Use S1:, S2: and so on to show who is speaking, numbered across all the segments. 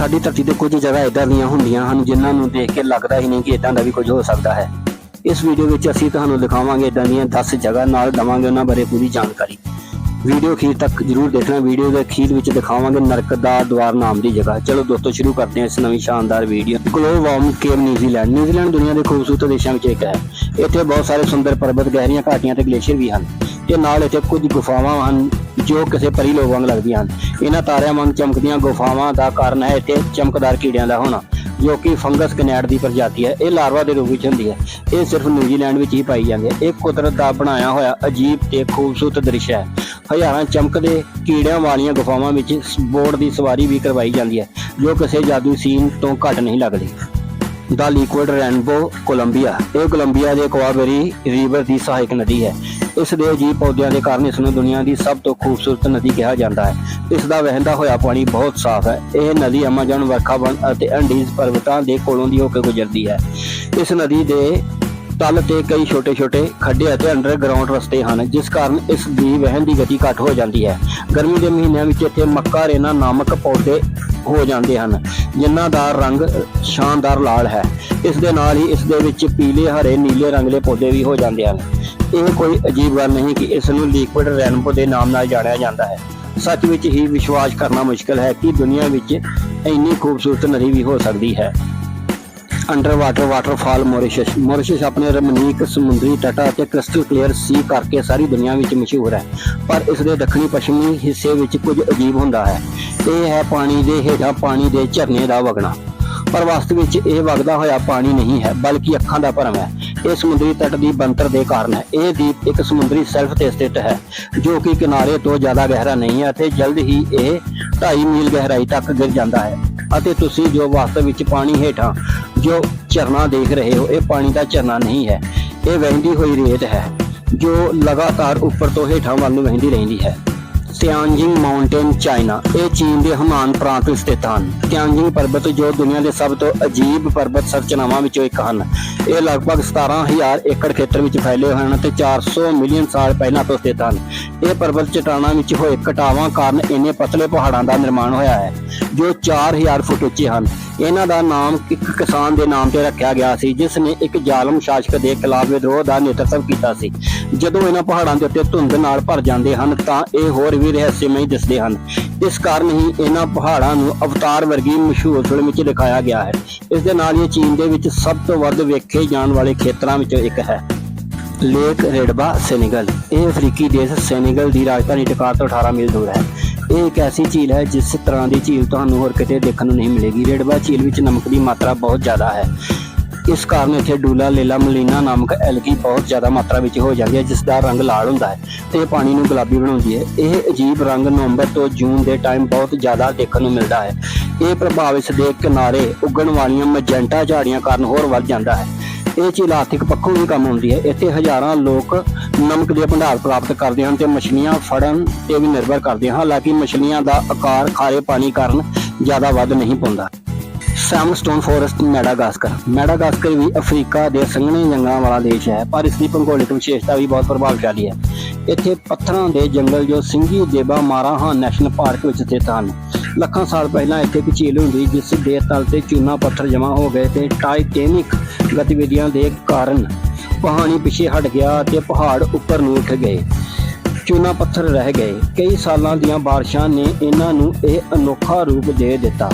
S1: ਸਾਡੀ ਧਰਤੀ ਤੇ ਕੁਝ ਜਗ੍ਹਾ ਇਦਾਂ ਦੀਆਂ ਹੁੰਦੀਆਂ ਹਨ ਜਿਨ੍ਹਾਂ ਨੂੰ ਦੇਖ ਕੇ ਲੱਗਦਾ ਹੀ ਨਹੀਂ ਕਿ ਇਦਾਂ ਦਾ ਵੀ ਕੁਝ ਹੋ ਸਕਦਾ ਹੈ। ਇਸ ਵੀਡੀਓ ਵਿੱਚ ਅਸੀਂ ਤੁਹਾਨੂੰ ਦਿਖਾਵਾਂਗੇ ਇਦਾਂ ਦੀਆਂ 10 ਜਗ੍ਹਾ ਨਾਲ ਦਵਾਂਗੇ ਉਹਨਾਂ ਬਾਰੇ ਪੂਰੀ ਜਾਣਕਾਰੀ। ਵੀਡੀਓ ਅਖੀਰ ਤੱਕ ਜਰੂਰ ਦੇਖਣਾ, ਵੀਡੀਓ ਦੇ ਅਖੀਰ ਵਿੱਚ ਦਿਖਾਵਾਂਗੇ ਨਰਕ ਦਾ ਦਵਾਰ ਨਾਮ ਦੀ ਜਗ੍ਹਾ। ਚਲੋ ਦੋਸਤੋ, ਸ਼ੁਰੂ ਕਰਦੇ ਹਾਂ ਇਸ ਨਵੀਂ ਸ਼ਾਨਦਾਰ video. Glowworm cave New Zealand New Zealand ਦੁਨੀਆ ਦੇ ਖੂਬਸੂਰਤ ਦੇਸ਼ਾਂ ਵਿੱਚ ਇੱਕ ਹੈ। ਇੱਥੇ ਬਹੁਤ ਸਾਰੇ ਸੁੰਦਰ ਪਰਬਤ, ਗਹਿਰੀਆਂ ਘਾਟੀਆਂ ਤੇ ਗਲੇਸ਼ੀਅਰ ਵੀ ਹਨ। ਤੇ ਨਾਲ ਇੱਥੇ ਕੁਝ ਗੁਫਾਵਾਂ ਹਨ ਜੋ ਕਿਸੇ ਪਰੀ ਲੋਕ ਵਾਂਗ ਲੱਗਦੀਆਂ ਹਨ। ਇਹਨਾਂ ਤਾਰਿਆਂ ਵਾਂਗ ਚਮਕਦੀਆਂ ਗੁਫਾਵਾਂ ਦਾ ਕਾਰਨ ਹੈ ਇੱਥੇ ਚਮਕਦਾਰ ਕੀੜਿਆਂ ਦਾ ਹੋਣਾ, ਜੋ ਕਿ ਫੰਗਸ ਕਨੈਡ ਦੀ ਪ੍ਰਜਾਤੀ ਹੈ। ਇਹ ਲਾਰਵਾ ਦੇ ਰੂਪ ਵਿੱਚ ਹੁੰਦੀ ਹੈ। ਇਹ ਸਿਰਫ ਨਿਊਜ਼ੀਲੈਂਡ ਵਿੱਚ ਹੀ ਪਾਈ ਜਾਂਦੀ ਹੈ। ਇਹ ਕੁਦਰਤ ਦਾ ਬਣਾਇਆ ਹੋਇਆ ਅਜੀਬ ਤੇ ਖੂਬਸੂਰਤ ਦ੍ਰਿਸ਼ ਹੈ। ਹਜ਼ਾਰਾਂ ਚਮਕਦੇ ਕੀੜਿਆਂ ਵਾਲੀਆਂ ਗੁਫਾਵਾਂ ਵਿੱਚ ਬੋਰਡ ਦੀ ਸਵਾਰੀ ਵੀ ਕਰਵਾਈ ਜਾਂਦੀ ਹੈ, ਜੋ ਕਿਸੇ ਜਾਦੂ ਸੀਨ ਤੋਂ ਘੱਟ ਨਹੀਂ ਲੱਗਦੀ। ਦਾ ਲਿਕੁਇਡ ਰੇਨਬੋ ਕੋਲੰਬੀਆ। ਇਹ ਕੋਲੰਬੀਆ ਦੇ ਕੁਆਬੇਰੀ ਰਿਵਰ ਦੀ ਸਹਾਇਕ ਨਦੀ ਹੈ। ਇਸ ਦੇ ਅਜੀਬ ਪੌਦਿਆਂ ਦੇ ਕਾਰਨ ਇਸ ਨੂੰ ਦੁਨੀਆ ਦੀ ਸਭ ਤੋਂ ਖੂਬਸੂਰਤ ਨਦੀ ਕਿਹਾ ਜਾਂਦਾ ਹੈ। ਇਸ ਦਾ ਵਹਿੰਦਾ ਹੋਇਆ ਪਾਣੀ ਬਹੁਤ ਸਾਫ਼ ਹੈ। ਇਹ ਨਦੀ ਅਮਾਜ਼ਨ ਵਰਖਾਵਨ ਅਤੇ ਐਂਡੀਜ਼ ਪਰਬਤਾਂ ਦੇ ਕੋਲੋਂ ਦੀ ਹੋ ਕੇ ਗੁਜ਼ਰਦੀ ਹੈ। ਇਸ ਨਦੀ ਦੇ ਤਲ ਤੇ ਕਈ ਛੋਟੇ-ਛੋਟੇ ਖੱਡੇ ਅਤੇ ਅੰਡਰਗਰਾਉਂਡ ਰਸਤੇ ਹਨ, ਜਿਸ ਕਾਰਨ ਇਸ ਦੀ ਵਹਿਣ ਦੀ ਗਤੀ ਘੱਟ ਹੋ ਜਾਂਦੀ ਹੈ। ਗਰਮੀ ਦੇ ਮਹੀਨਿਆਂ ਵਿੱਚ ਇੱਥੇ ਮੱਕਾ ਰੇਨਾ ਨਾਮਕ ਪੌਦੇ ਹੋ ਜਾਂਦੇ ਹਨ, ਜਿਨ੍ਹਾਂ ਦਾ ਰੰਗ ਸ਼ਾਨਦਾਰ ਲਾਲ ਹੈ। ਇਸ ਦੇ ਨਾਲ ਹੀ ਇਸ ਦੇ ਵਿੱਚ ਪੀਲੇ, ਹਰੇ, ਨੀਲੇ ਰੰਗਲੇ ਪੌਦੇ ਵੀ ਹੋ ਜਾਂਦੇ ਹਨ। ਇਹ ਕੋਈ ਅਜੀਬ ਗੱਲ ਨਹੀਂ ਕਿ ਇਸ ਨੂੰ ਲਿਕੁਇਡ ਰੈਨਬੋ ਦੇ ਨਾਮ ਨਾਲ ਜਾਣਿਆ ਜਾਂਦਾ ਹੈ। ਸੱਚ ਵਿੱਚ ਹੀ ਵਿਸ਼ਵਾਸ ਕਰਨਾ ਮੁਸ਼ਕਲ ਹੈ ਕਿ ਦੁਨੀਆ ਵਿੱਚ ਇੰਨੀ ਖੂਬਸੂਰਤ ਨਦੀ ਵੀ ਹੋ ਸਕਦੀ ਹੈ। Under water waterfall Mauritius Mauritius ਆਪਣੇ ਰਮਣੀਕ ਸਮੁੰਦਰੀ ਤੱਟਾਂ ਅਤੇ ਕ੍ਰਿਸਟਲ ਕਲੀਅਰ ਸੀ ਕਰਕੇ ਸਾਰੀ ਦੁਨੀਆ ਵਿੱਚ ਮਸ਼ਹੂਰ ਹੈ। ਪਰ ਇਸ ਦੇ ਦੱਖਣੀ ਪੱਛਮੀ ਹਿੱਸੇ ਵਿੱਚ ਕੁਝ ਅਜੀਬ ਹੁੰਦਾ ਹੈ। ਇਹ ਹੈ ਪਾਣੀ ਦੇ ਹੇਠਾਂ ਪਾਣੀ ਦੇ ਝਰਨੇ ਦਾ ਵਗਣਾ। ਪਰ ਵਾਸਤਵ ਵਿੱਚ ਇਹ ਵਗਦਾ ਹੋਇਆ ਪਾਣੀ ਨਹੀਂ ਹੈ, ਬਲਕਿ ਅੱਖਾਂ ਦਾ ਭਰਮ ਹੈ। ਇਹ ਸਮੁੰਦਰੀ ਤੱਟ ਦੀ ਬੰਤਰ ਦੇ ਕਾਰਨ ਹੈ। ਇਹ ਦੀਪ ਇੱਕ ਸਮੁੰਦਰੀ ਸੈਲਫ ਤੇ ਸਥਿਤ ਹੈ, ਜੋ ਕਿ ਕਿਨਾਰੇ ਤੋਂ ਜ਼ਿਆਦਾ ਗਹਿਰਾ ਨਹੀਂ ਹੈ ਅਤੇ ਜਲਦ ਹੀ ਇਹ 2.5 ਮੀਲ ਗਹਿਰਾਈ ਤੱਕ ਗਿਰ ਜਾਂਦਾ ਹੈ। ਅਤੇ ਤੁਸੀਂ ਜੋ ਵਾਸਤਵ ਵਿੱਚ ਪਾਣੀ ਹੇਠਾਂ ਜੋ ਝਰਨਾ ਦੇਖ ਰਹੇ ਹੋ, ਇਹ ਪਾਣੀ ਦਾ ਝਰਨਾ ਨਹੀਂ ਹੈ। ਇਹ ਵਹਿੰਦੀ ਹੋਈ ਰੇਤ ਹੈ, ਜੋ ਲਗਾਤਾਰ ਉੱਪਰ ਤੋਂ ਹੇਠਾਂ ਵੱਲ ਨੂੰ ਵਹਿੰਦੀ ਰਹਿੰਦੀ ਹੈ। ਤਿਆਨਜਿੰਗ ਮਾਊਂਟੇਨ ਚਾਈਨਾ ਇਹ ਚੀਨ ਦੇ ਹਮਾਨ ਪ੍ਰਾਂਤ ਵਿੱਚ ਸਥਿਤ ਹਨ। ਤਿਆਨਜਿੰਗ ਪਰਬਤ ਜੋ ਦੁਨੀਆ ਦੇ ਸਭ ਤੋਂ ਅਜੀਬ ਪਰਬਤ ਸੰਰਚਨਾਵਾਂ ਵਿੱਚੋਂ ਇੱਕ ਹਨ। ਇਹ ਲਗਭਗ 17000 ਏਕੜ ਖੇਤਰ ਵਿੱਚ ਫੈਲੇ ਹੋਏ ਹਨ ਅਤੇ 400 ਮਿਲੀਅਨ ਸਾਲ ਪਹਿਲਾਂ ਤੋਂ ਸਥਿਤ ਹਨ। ਇਹ ਪਰਬਤ ਚਟਾਨਾਂ ਵਿੱਚ ਹੋਏ ਕਟਾਵਾਂ ਕਾਰਨ ਇੰਨੇ ਪਤਲੇ ਪਹਾੜਾਂ ਦਾ ਨਿਰਮਾਣ ਹੋਇਆ ਹੈ, ਜੋ 4000 ਫੁੱਟ ਉੱਚੇ ਹਨ। ਇਹਨਾਂ ਦਾ ਨਾਮ ਇੱਕ ਕਿਸਾਨ ਦੇ ਨਾਮ ਤੇ ਰੱਖਿਆ ਗਿਆ ਸੀ, ਜਿਸ ਨੇ ਇੱਕ ਜ਼ਾਲਮ ਸ਼ਾਸਕ ਦੇ ਖਿਲਾਫ ਵਿਦਰੋਹ ਦਾ ਨੇਤਰਤਵ ਕੀਤਾ ਸੀ। ਜਦੋਂ ਇਹਨਾਂ ਪਹਾੜਾਂ ਦੇ ਉੱਤੇ ਧੁੰਦ ਨਾਲ ਭਰ ਜਾਂਦੇ ਹਨ, ਤਾਂ ਇਹ ਹੋਰ ਵੀ ਰਹੱਸਮਈ ਦਿਸਦੇ ਹਨ। ਇਸ ਕਾਰਨ ਹੀ ਇਹਨਾਂ ਪਹਾੜਾਂ ਨੂੰ ਅਵਤਾਰ ਵਰਗੀ ਮਸ਼ਹੂਰ ਫਿਲਮ ਵਿੱਚ ਦਿਖਾਇਆ ਗਿਆ ਹੈ। ਇਸ ਦੇ ਨਾਲ ਇਹ ਚੀਨ ਦੇ ਵਿੱਚ ਸਭ ਤੋਂ ਵੱਧ ਵੇਖੇ ਜਾਣ ਵਾਲੇ ਖੇਤਰਾਂ ਵਿੱਚੋਂ ਇੱਕ ਹੈ। Lake Retba Senegal. ਇਹ ਅਫਰੀਕੀ ਦੇਸ਼ ਸੈਨੇਗਲ ਦੀ ਰਾਜਧਾਨੀ ਡਕਾਰ ਤੋਂ 18 ਮੀਲ ਦੂਰ ਹੈ। ਇਹ ਇੱਕ ਐਸੀ ਝੀਲ ਹੈ ਜਿਸ ਤਰ੍ਹਾਂ ਦੀ ਝੀਲ ਤੁਹਾਨੂੰ ਹੋਰ ਕਿਤੇ ਦੇਖਣ ਨੂੰ ਨਹੀਂ ਮਿਲੇਗੀ। ਰੇੜਵਾ ਝੀਲ ਵਿੱਚ ਨਮਕ ਦੀ ਮਾਤਰਾ ਬਹੁਤ ਜ਼ਿਆਦਾ ਹੈ। ਇਸ ਕਾਰਨ ਇੱਥੇ ਡੂਲਾ ਲੇਲਾ ਮਲੀਨਾ ਨਾਮਕ ਐਲਗੀ ਬਹੁਤ ਜ਼ਿਆਦਾ ਮਾਤਰਾ ਵਿੱਚ ਹੋ ਜਾਂਦੀ ਹੈ ਜਿਸ ਦਾ ਰੰਗ ਲਾਲ ਹੁੰਦਾ ਹੈ ਤੇ ਪਾਣੀ ਨੂੰ ਗੁਲਾਬੀ ਬਣਾਉਂਦੀ ਹੈ। ਇਹ ਅਜੀਬ ਰੰਗ ਨਵੰਬਰ ਤੋਂ ਜੂਨ ਦੇ ਟਾਈਮ ਬਹੁਤ ਜ਼ਿਆਦਾ ਦੇਖਣ ਨੂੰ ਮਿਲਦਾ ਹੈ। ਇਹ ਪ੍ਰਭਾਵ ਇਸ ਦੇ ਕਿਨਾਰੇ ਉੱਗਣ ਵਾਲੀਆਂ ਮਜੈਂਟਾ ਝਾੜੀਆਂ ਕਾਰਨ ਹੋਰ ਵੱਧ ਜਾਂਦਾ ਹੈ। ਇਹ ਝੀਲ ਆਰਥਿਕ ਪੱਖੋਂ ਵੀ ਕੰਮ ਆਉਂਦੀ ਹੈ। ਇੱਥੇ ਹਜ਼ਾਰਾਂ ਲੋਕ ਨਮਕ ਦੇ ਭੰਡਾਰ ਪ੍ਰਾਪਤ ਕਰਦੇ ਹਨ ਤੇ ਮਛਲੀਆਂ ਫੜਨ ਤੇ ਵੀ ਨਿਰਭਰ ਕਰਦੇ ਹਨ। ਹਾਲਾਂਕਿ ਮਛਲੀਆਂ ਦਾ ਆਕਾਰ ਖਾਰੇ ਪਾਣੀ ਕਾਰਨ ਜ਼ਿਆਦਾ ਵੱਧ ਨਹੀਂ ਪਾਉਂਦਾ। ਸੈਮਸਟੋਨ ਫੋਰੈਸਟ, ਮੈਡਾਗਾਸਕਰ। ਮੈਡਾਗਾਸਕਰ ਵੀ ਅਫਰੀਕਾ ਦੇ ਸੰਘਣੇ ਜੰਗਲਾਂ ਵਾਲਾ ਦੇਸ਼ ਹੈ, ਪਰ ਇਸ ਦੀ ਭੂਗੋਲਿਕ ਵਿਸ਼ੇਸ਼ਤਾ ਵੀ ਬਹੁਤ ਪ੍ਰਭਾਵਸ਼ਾਲੀ ਹੈ। ਇੱਥੇ ਪੱਥਰਾਂ ਦੇ ਜੰਗਲ ਜੋ ਸਿੰਗੀ ਦੇਬਾ ਮਾਰਾਹਾਂ ਨੈਸ਼ਨਲ ਪਾਰਕ ਵਿੱਚ ਸਥਿਤ ਹਨ। ਲੱਖਾਂ ਸਾਲ ਪਹਿਲਾਂ ਇੱਥੇ ਇੱਕ ਝੀਲ ਹੁੰਦੀ ਜਿਸ ਦੇ ਤਲ ਤੇ ਚੂਨਾ ਪੱਥਰ ਜਮ੍ਹਾਂ ਹੋ ਗਏ ਤੇ ਟਾਈਟੈਨਿਕ ਗਤੀਵਿਧੀਆਂ ਦੇ ਕਾਰਨ ਪਾਣੀ ਪਿੱਛੇ ਹਟ ਗਿਆ ਤੇ ਪਹਾੜ ਉੱਪਰ ਨੂੰ ਉੱਠ ਗਏ। ਚੂਨਾ ਪੱਥਰ ਰਹਿ ਗਏ। ਕਈ ਸਾਲਾਂ ਦੀਆਂ ਬਾਰਿਸ਼ਾਂ ਨੇ ਇਹਨਾਂ ਨੂੰ ਇਹ ਅਨੋਖਾ ਰੂਪ ਦੇ ਦਿੱਤਾ।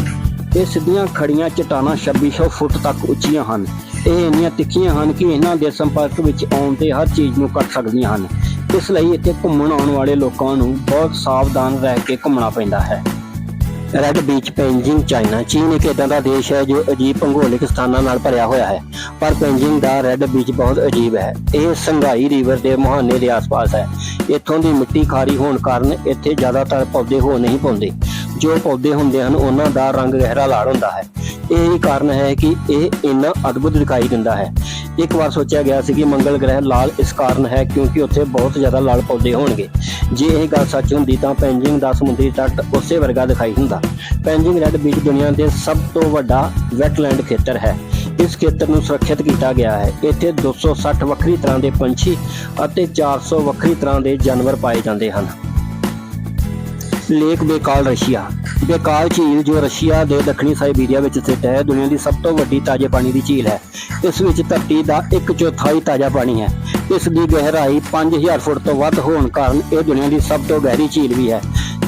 S1: ਇਹ ਸਿੱਧੀਆਂ ਖੜੀਆਂ ਚਟਾਨਾਂ 2600 ਫੁੱਟ ਤੱਕ ਉੱਚੀਆਂ ਹਨ। ਇਹ ਇੰਨੀਆਂ ਤਿੱਖੀਆਂ ਹਨ ਕਿ ਇਹਨਾਂ ਦੇ ਸੰਪਰਕ ਵਿੱਚ ਆਉਣ ਤੇ ਹਰ ਚੀਜ਼ ਨੂੰ ਕੱਟ ਸਕਦੀਆਂ ਹਨ। ਇਸ ਲਈ ਇੱਥੇ ਘੁੰਮਣ ਆਉਣ ਵਾਲੇ ਲੋਕਾਂ ਨੂੰ ਬਹੁਤ ਸਾਵਧਾਨ ਰਹਿ ਕੇ ਘੁੰਮਣਾ ਪੈਂਦਾ ਹੈ। ਰੈੱਡ ਬੀਚ ਪੈਂਜਿੰਗ ਚਾਈਨਾ ਚੀਨ ਇੱਕ ਇਦਾਂ ਦਾ ਦੇਸ਼ ਹੈ ਜੋ ਅਜੀਬ ਭੂਗੋਲਿਕ ਸਥਾਨਾਂ ਨਾਲ ਭਰਿਆ ਹੋਇਆ ਹੈ, ਪਰ ਪੈਂਜਿੰਗ ਦਾ ਰੈੱਡ ਬੀਚ ਬਹੁਤ ਅਜੀਬ ਹੈ। ਇਹ ਸੰਘਾਈ ਰਿਵਰ ਦੇ ਮੁਹਾਨੇ ਦੇ ਆਸ-ਪਾਸ ਹੈ। ਇੱਥੋਂ ਦੀ ਮਿੱਟੀ ਖਾਰੀ ਹੋਣ ਕਾਰਨ ਇੱਥੇ ਜ਼ਿਆਦਾਤਰ ਪੌਦੇ ਹੋ ਨਹੀਂ ਪਾਉਂਦੇ। ਜੋ ਪੌਦੇ ਹੁੰਦੇ ਹਨ, ਉਹਨਾਂ ਦਾ ਰੰਗ ਗਹਿਰਾ ਲਾਲ ਹੁੰਦਾ ਹੈ। ਇਹ ਹੀ ਕਾਰਨ ਹੈ ਕਿ ਇਹ ਇੰਨਾ ਅਦਭੁਤ ਦਿਖਾਈ ਦਿੰਦਾ ਹੈ। ਇੱਕ ਵਾਰ ਸੋਚਿਆ ਗਿਆ ਸੀ ਕਿ ਮੰਗਲ ਗ੍ਰਹਿ ਲਾਲ ਇਸ ਕਾਰਨ ਹੈ ਕਿਉਂਕਿ ਉੱਥੇ ਬਹੁਤ ਜ਼ਿਆਦਾ ਲਾਲ ਪੌਦੇ ਹੋਣਗੇ। ਜੇ ਇਹ ਗੱਲ ਸੱਚ ਹੁੰਦੀ ਤਾਂ ਪੈਂਜਿੰਗ ਦਾ ਸਮੁੰਦਰੀ ਤੱਟ ਉਸੇ ਵਰਗਾ ਦਿਖਾਈ ਹੁੰਦਾ। ਪੈਂਜਿੰਗ ਰੈੱਡ ਬੀਚ ਦੁਨੀਆ ਦੇ ਸਭ ਤੋਂ ਵੱਡਾ ਵੈਟਲੈਂਡ ਖੇਤਰ ਹੈ। ਇਸ ਖੇਤਰ ਨੂੰ ਸੁਰੱਖਿਅਤ ਕੀਤਾ ਗਿਆ ਹੈ। ਇੱਥੇ 260 ਵੱਖਰੀ ਤਰ੍ਹਾਂ ਦੇ ਪੰਛੀ ਅਤੇ 400 ਵੱਖਰੀ ਤਰ੍ਹਾਂ ਦੇ ਜਾਨਵਰ ਪਾਏ ਜਾਂਦੇ ਹਨ। Lake ਬੇਕਾਲ Russia. ਬੇਕਾਲ ਝੀਲ ਜੋ ਰਸ਼ੀਆ ਦੇ ਦੱਖਣੀ ਸਾਈਬੀਰੀਆ ਵਿੱਚ ਸਥਿਤ ਹੈ, ਦੁਨੀਆ ਦੀ ਸਭ ਤੋਂ ਵੱਡੀ ਤਾਜ਼ੇ ਪਾਣੀ ਦੀ ਝੀਲ ਹੈ। ਇਸ ਵਿੱਚ ਧਰਤੀ ਦਾ 1 ਚੌਥਾਈ ਤਾਜ਼ਾ ਪਾਣੀ ਹੈ। ਇਸ ਦੀ ਗਹਿਰਾਈ 5000 ਫੁੱਟ ਤੋਂ ਵੱਧ ਹੋਣ ਕਾਰਨ ਇਹ ਦੁਨੀਆ ਦੀ ਸਭ ਤੋਂ ਗਹਿਰੀ ਝੀਲ ਵੀ ਹੈ।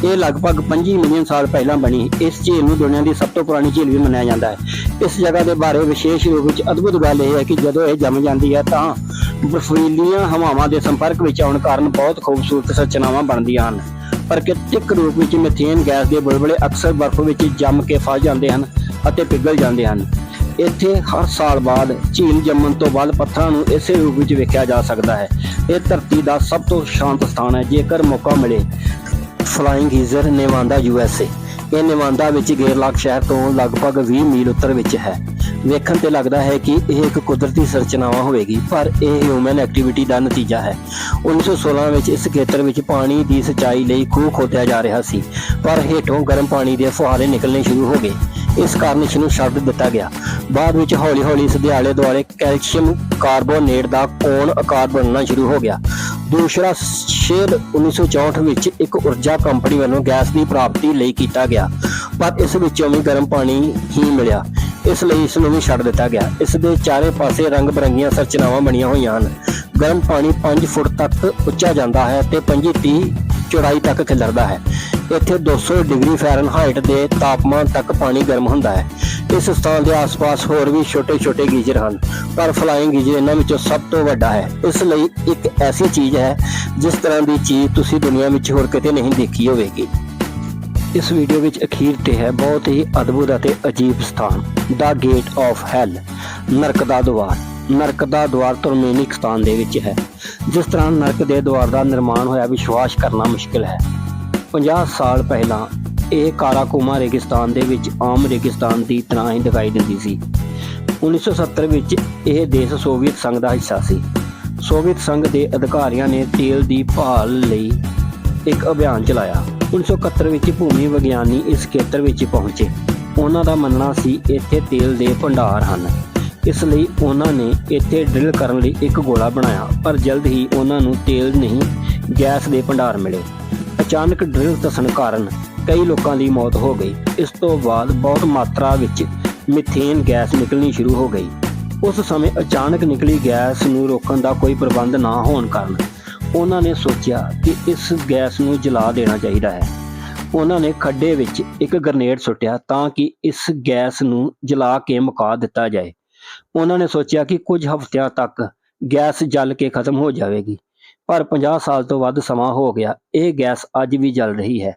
S1: ਇਹ ਲਗਭਗ 5 ਮਿਲੀਅਨ ਸਾਲ ਪਹਿਲਾਂ ਬਣੀ। ਇਸ ਝੀਲ ਨੂੰ ਦੁਨੀਆ ਦੀ ਸਭ ਤੋਂ ਪੁਰਾਣੀ ਝੀਲ ਵੀ ਮੰਨਿਆ ਜਾਂਦਾ ਹੈ। ਇਸ ਜਗ੍ਹਾ ਦੇ ਬਾਰੇ ਵਿਸ਼ੇਸ਼ ਰੂਪ ਵਿੱਚ ਅਦਭੁਤ ਗੱਲ ਇਹ ਹੈ ਕਿ ਜਦੋਂ ਇਹ ਜੰਮ ਜਾਂਦੀ ਹੈ ਤਾਂ ਬਰਫੀਲੀਆਂ ਹਵਾਵਾਂ ਦੇ ਸੰਪਰਕ ਵਿੱਚ ਆਉਣ ਕਾਰਨ ਬਹੁਤ ਖੂਬਸੂਰਤ ਰਚਨਾਵਾਂ ਬਣਦੀਆਂ ਹਨ। ਪ੍ਰਕਿਰਤਿਕ ਰੂਪ ਵਿੱਚ ਮੀਥੇਨ ਗੈਸ ਦੇ ਬੁਲਬੁਲੇ ਅਕਸਰ ਬਰਫ਼ ਵਿੱਚ ਜੰਮ ਕੇ ਫਸ ਜਾਂਦੇ ਹਨ ਅਤੇ ਪਿਘਲ ਜਾਂਦੇ ਹਨ। ਇੱਥੇ ਹਰ ਸਾਲ ਬਾਅਦ ਝੀਲ ਜੰਮਣ ਤੋਂ ਬਾਅਦ ਪੱਥਰਾਂ ਨੂੰ ਇਸੇ ਰੂਪ ਵਿੱਚ ਵੇਖਿਆ ਜਾ ਸਕਦਾ ਹੈ। ਇਹ ਧਰਤੀ ਦਾ ਸਭ ਤੋਂ ਸ਼ਾਂਤ ਸਥਾਨ ਹੈ। ਜੇਕਰ ਮੌਕਾ ਮਿਲੇ ਫਲਾਈਂਗ ਗੀਜ਼ਰ ਨੇਵਾਂਦਾ ਯੂਐਸਏ ਇਹ ਨੇਵਾਂਦਾ ਵਿੱਚ ਗੇਰਲਾਕ ਸ਼ਹਿਰ ਤੋਂ ਲਗਭਗ 20 ਮੀਲ ਉੱਤਰ ਵਿੱਚ ਹੈ। ਵੇਖਣ ਤੇ ਲੱਗਦਾ ਹੈ ਕਿ ਇਹ ਇੱਕ ਕੁਦਰਤੀ ਸੰਰਚਨਾਵਾਂ ਹੋਵੇਗੀ, ਪਰ ਇਹ ਹਿਊਮਨ ਐਕਟੀਵਿਟੀ ਦਾ ਨਤੀਜਾ ਹੈ। 1916 ਵਿੱਚ ਇਸ ਖੇਤਰ ਵਿੱਚ ਪਾਣੀ ਦੀ ਸਿੰਚਾਈ ਲਈ ਖੂਹ ਖੋਦਿਆ ਜਾ ਰਿਹਾ ਸੀ, ਪਰ ਹੇਠੋਂ ਗਰਮ ਪਾਣੀ ਦੇ ਫੁਹਾਰੇ ਨਿਕਲਣੇ ਸ਼ੁਰੂ ਹੋ ਗਏ। ਇਸ ਕਾਰਨ ਇਸ ਨੂੰ ਛੱਡ ਦਿੱਤਾ ਗਿਆ। ਬਾਅਦ ਵਿੱਚ ਹੌਲੀ-ਹੌਲੀ ਇਸ ਦੇ ਆਲੇ ਦੁਆਲੇ ਕੈਲਸ਼ੀਅਮ ਕਾਰਬੋਨੇਟ ਦਾ ਕੋਣ ਆਕਾਰ ਬਣਨਾ ਸ਼ੁਰੂ ਹੋ ਗਿਆ। ਦੂਸਰਾ ਸ਼ੇਡ 1964 ਵਿੱਚ ਇੱਕ ਊਰਜਾ ਕੰਪਨੀ ਵੱਲੋਂ ਗੈਸ ਦੀ ਪ੍ਰਾਪਤੀ ਲਈ ਕੀਤਾ ਗਿਆ, ਪਰ ਇਸ ਵਿੱਚੋਂ ਵੀ ਗਰਮ ਪਾਣੀ ਹੀ ਮਿਲਿਆ। ਇਸ ਲਈ ਇਸ ਨੂੰ ਵੀ ਛੱਡ ਦਿੱਤਾ ਗਿਆ। ਇਸ ਦੇ ਚਾਰੇ ਪਾਸੇ ਰੰਗ ਬਰੰਗੀਆਂ ਸੰਰਚਨਾਵਾਂ ਬਣੀਆਂ ਹੋਈਆਂ ਹਨ। ਗਰਮ ਪਾਣੀ 5 ਫੁੱਟ ਤੱਕ ਉੱਚਾ ਜਾਂਦਾ ਹੈ ਤੇ 25 ਚੌੜਾਈ ਤੱਕ ਖਿਲਰਦਾ ਹੈ। ਇੱਥੇ 200 ਡਿਗਰੀ ਫਾਰਨਹਾਈਟ ਦੇ ਤਾਪਮਾਨ ਤੱਕ ਪਾਣੀ ਗਰਮ ਹੁੰਦਾ ਹੈ। ਇਸ ਸਥਾਨ ਦੇ ਆਸ-ਪਾਸ ਹੋਰ ਵੀ ਛੋਟੇ-ਛੋਟੇ ਗੀਜ਼ਰ ਹਨ, ਪਰ ਫਲਾਇੰਗ ਗੀਜ਼ਰ ਇਹਨਾਂ ਵਿੱਚੋਂ ਸਭ ਤੋਂ ਵੱਡਾ ਹੈ। ਇਸ ਲਈ ਇੱਕ ਐਸੀ ਚੀਜ਼ ਹੈ ਜਿਸ ਤਰ੍ਹਾਂ ਦੀ ਚੀਜ਼ ਤੁਸੀਂ ਦੁਨੀਆ ਵਿੱਚ ਹੋਰ ਕਿਤੇ ਨਹੀਂ ਦੇਖੀ ਹੋਵੇਗੀ। ਇਸ ਵੀਡੀਓ ਵਿੱਚ ਅਖੀਰ ਤੇ ਹੈ ਬਹੁਤ ਹੀ ਅਦਭੁਤ ਅਤੇ ਅਜੀਬ ਸਥਾਨ ਦਾ ਗੇਟ ਆਫ ਹੈਲ ਨਰਕ ਦਾ ਦੁਆਰ। ਨਰਕ ਦਾ ਦੁਆਰ ਤੁਰਮੇਨਿਕਸਤਾਨ ਦੇ ਵਿੱਚ ਹੈ, ਜਿਸ ਤਰ੍ਹਾਂ ਨਰਕ ਦੇ ਦੁਆਰ ਦਾ ਨਿਰਮਾਣ ਹੋਇਆ ਵਿਸ਼ਵਾਸ ਕਰਨਾ ਮੁਸ਼ਕਿਲ ਹੈ। 50 ਸਾਲ ਪਹਿਲਾਂ ਇਹ ਕਾਰਾਕੋਮਾ ਰੇਗਿਸਤਾਨ ਦੇ ਵਿੱਚ ਆਮ ਰੇਗਿਸਤਾਨ ਦੀ ਤਰ੍ਹਾਂ ਹੀ ਦਿਖਾਈ ਦਿੰਦੀ ਸੀ। 1970 ਵਿੱਚ ਇਹ ਦੇਸ਼ ਸੋਵੀਅਤ ਸੰਘ ਦਾ ਹਿੱਸਾ ਸੀ। ਸੋਵੀਅਤ ਸੰਘ ਦੇ ਅਧਿਕਾਰੀਆਂ ਨੇ ਤੇਲ ਦੀ ਭਾਲ ਲਈ ਇੱਕ ਅਭਿਆਨ ਚਲਾਇਆ। 1971 ਵਿੱਚ ਭੂਮੀ ਵਿਗਿਆਨੀ ਇਸ ਖੇਤਰ ਵਿੱਚ ਪਹੁੰਚੇ। ਉਹਨਾਂ ਦਾ ਮੰਨਣਾ ਸੀ, ਇੱਥੇ ਤੇਲ ਦੇ ਭੰਡਾਰ ਹਨ। ਇਸ ਲਈ ਉਹਨਾਂ ਨੇ ਇੱਥੇ ਡਰਿਲ ਕਰਨ ਲਈ ਇੱਕ ਗੋਲਾ ਬਣਾਇਆ, ਪਰ ਜਲਦ ਹੀ ਉਹਨਾਂ ਨੂੰ ਤੇਲ ਨਹੀਂ, ਗੈਸ ਦੇ ਭੰਡਾਰ ਮਿਲੇ। ਅਚਾਨਕ ਡਰਿਲ ਧਸਣ ਕਾਰਨ ਕਈ ਲੋਕਾਂ ਦੀ ਮੌਤ ਹੋ ਗਈ। ਇਸ ਤੋਂ ਬਾਅਦ ਬਹੁਤ ਮਾਤਰਾ ਵਿੱਚ ਮਿਥੇਨ ਗੈਸ ਨਿਕਲਣੀ ਸ਼ੁਰੂ ਹੋ ਗਈ। ਉਸ ਸਮੇਂ ਅਚਾਨਕ ਨਿਕਲੀ ਗੈਸ ਨੂੰ ਰੋਕਣ ਦਾ ਕੋਈ ਪ੍ਰਬੰਧ ਨਾ ਹੋਣ ਕਾਰਨ ਉਹਨਾਂ ਨੇ ਸੋਚਿਆ ਕਿ ਇਸ ਗੈਸ ਨੂੰ ਜਲਾ ਦੇਣਾ ਚਾਹੀਦਾ ਹੈ। ਉਹਨਾਂ ਨੇ ਖੱਡੇ ਵਿੱਚ ਇੱਕ ਗ੍ਰਨੇਡ ਸੁੱਟਿਆ ਤਾਂ ਕਿ ਇਸ ਗੈਸ ਨੂੰ ਜਲਾ ਕੇ ਮੁਕਾ ਦਿੱਤਾ ਜਾਏ। ਉਹਨਾਂ ਨੇ ਸੋਚਿਆ ਕਿ ਕੁਝ ਹਫ਼ਤਿਆਂ ਤੱਕ ਗੈਸ ਜਲ ਕੇ ਖਤਮ ਹੋ ਜਾਵੇਗੀ। ਪਰ 50 ਸਾਲ ਤੋਂ ਵੱਧ ਸਮਾਂ ਹੋ ਗਿਆ, ਇਹ ਗੈਸ ਅੱਜ ਵੀ ਜਲ ਰਹੀ ਹੈ।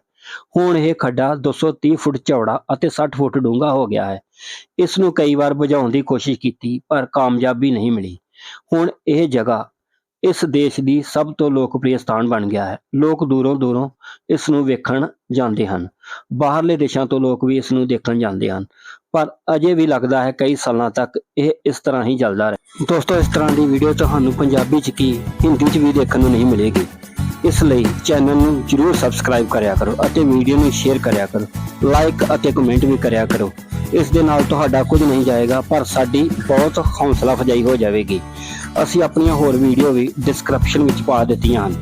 S1: ਹੁਣ ਇਹ ਖੱਡਾ 230 ਫੁੱਟ ਚੌੜਾ ਅਤੇ 60 ਫੁੱਟ ਡੂੰਘਾ ਹੋ ਗਿਆ ਹੈ। ਇਸ ਨੂੰ ਕਈ ਵਾਰ ਬੁਝਾਉਣ ਦੀ ਕੋਸ਼ਿਸ਼ ਕੀਤੀ, ਪਰ ਕਾਮਯਾਬੀ ਨਹੀਂ ਮਿਲੀ। ਹੁਣ ਇਹ ਜਗ੍ਹਾ ਇਸ ਦੇਸ਼ ਦੀ ਸਭ ਤੋਂ ਲੋਕਪ੍ਰਿਯ ਸਥਾਨ ਬਣ ਗਿਆ ਹੈ। ਲੋਕ ਦੂਰੋਂ ਦੂਰੋਂ ਇਸ ਨੂੰ ਵੇਖਣ ਜਾਂਦੇ ਹਨ। ਬਾਹਰਲੇ ਦੇਸ਼ਾਂ ਤੋਂ ਲੋਕ ਵੀ ਇਸ ਨੂੰ ਦੇਖਣ ਜਾਂਦੇ ਹਨ। ਪਰ ਅਜੇ ਵੀ ਲੱਗਦਾ ਹੈ ਕਈ ਸਾਲਾਂ ਤੱਕ ਇਹ ਇਸ ਤਰ੍ਹਾਂ ਹੀ ਚੱਲਦਾ ਰਹੇ। ਦੋਸਤੋ, ਇਸ ਤਰ੍ਹਾਂ ਦੀ ਵੀਡੀਓ ਤੁਹਾਨੂੰ ਪੰਜਾਬੀ ਚ ਕੀ, ਹਿੰਦੀ ਚ ਵੀ ਦੇਖਣ ਨੂੰ ਨਹੀਂ ਮਿਲੇਗੀ। ਇਸ ਲਈ ਚੈਨਲ ਨੂੰ ਜਰੂਰ ਸਬਸਕ੍ਰਾਈਬ ਕਰਿਆ ਕਰੋ ਅਤੇ ਵੀਡੀਓ ਨੂੰ ਸ਼ੇਅਰ ਕਰਿਆ ਕਰੋ। ਲਾਈਕ ਅਤੇ ਕਮੈਂਟ ਵੀ ਕਰਿਆ ਕਰੋ। ਇਸ ਦੇ ਨਾਲ ਤੁਹਾਡਾ ਕੁਝ ਨਹੀਂ ਜਾਏਗਾ, ਪਰ ਸਾਡੀ ਬਹੁਤ ਹੌਸਲਾ ਫਜਾਈ ਹੋ ਜਾਵੇਗੀ। ਅਸੀਂ ਆਪਣੀਆਂ ਹੋਰ ਵੀਡੀਓ ਵੀ ਡਿਸਕ੍ਰਿਪਸ਼ਨ ਵਿੱਚ ਪਾ ਦਿੱਤੀਆਂ ਹਨ।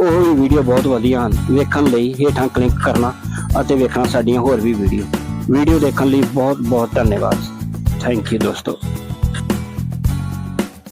S1: ਉਹ ਵੀ ਵੀਡੀਓ ਬਹੁਤ ਵਧੀਆ ਹਨ। ਵੇਖਣ ਲਈ ਹੇਠਾਂ ਕਲਿੱਕ ਕਰਨਾ ਅਤੇ ਵੇਖਣਾ ਸਾਡੀਆਂ ਹੋਰ ਵੀ ਵੀਡੀਓ ਵੀਡੀਓ ਦੇਖਣ ਲਈ ਬਹੁਤ ਬਹੁਤ ਧੰਨਵਾਦ। ਥੈਂਕ ਯੂ ਦੋਸਤੋ।